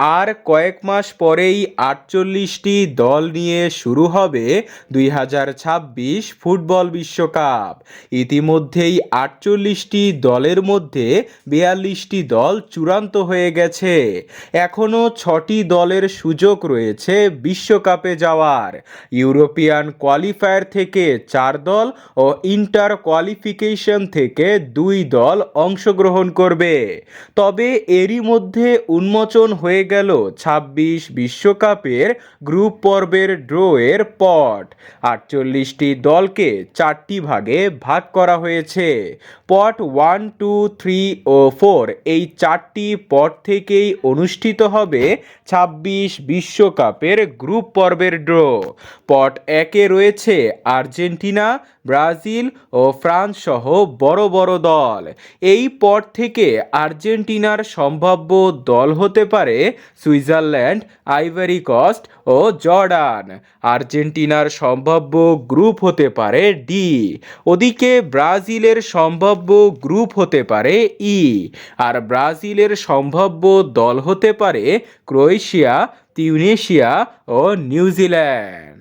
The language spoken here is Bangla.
আর কয়েক মাস পরেই আটচল্লিশটি দল নিয়ে শুরু হবে দুই হাজার ছাব্বিশ ফুটবল বিশ্বকাপ। ইতিমধ্যেই আটচল্লিশটি দলের মধ্যে বিয়াল্লিশটি দল চূড়ান্ত হয়ে গেছে। এখনও ছটি দলের সুযোগ রয়েছে বিশ্বকাপে যাওয়ার। ইউরোপিয়ান কোয়ালিফায়ার থেকে চার দল ও ইন্টার কোয়ালিফিকেশন থেকে দুই দল অংশগ্রহণ করবে। তবে এরই মধ্যে উন্মোচন হয়ে গেল ছাব্বিশ বিশ্বকাপের গ্রুপ পর্বের ড্রয়ের পট। আটচল্লিশটি দলকে চারটি ভাগে ভাগ করা হয়েছে। পট ওয়ান, টু, থ্রি ও ফোর এই চারটি পট থেকেই অনুষ্ঠিত হবে ছাব্বিশ বিশ্বকাপের গ্রুপ পর্বের ড্র। পট একে রয়েছে আর্জেন্টিনা ব্রাজিল ও ফ্রান্স সহ বড় বড় দল। এই পর থেকে আর্জেন্টিনার সম্ভাব্য দল হতে পারে সুইজারল্যান্ড, আইভারি কস্ট ও জর্ডান। আর্জেন্টিনার সম্ভাব্য গ্রুপ হতে পারে ডি। ওদিকে ব্রাজিলের সম্ভাব্য গ্রুপ হতে পারে ই। আর ব্রাজিলের সম্ভাব্য দল হতে পারে ক্রোয়েশিয়া, তিউনেশিয়া ও নিউজিল্যান্ড।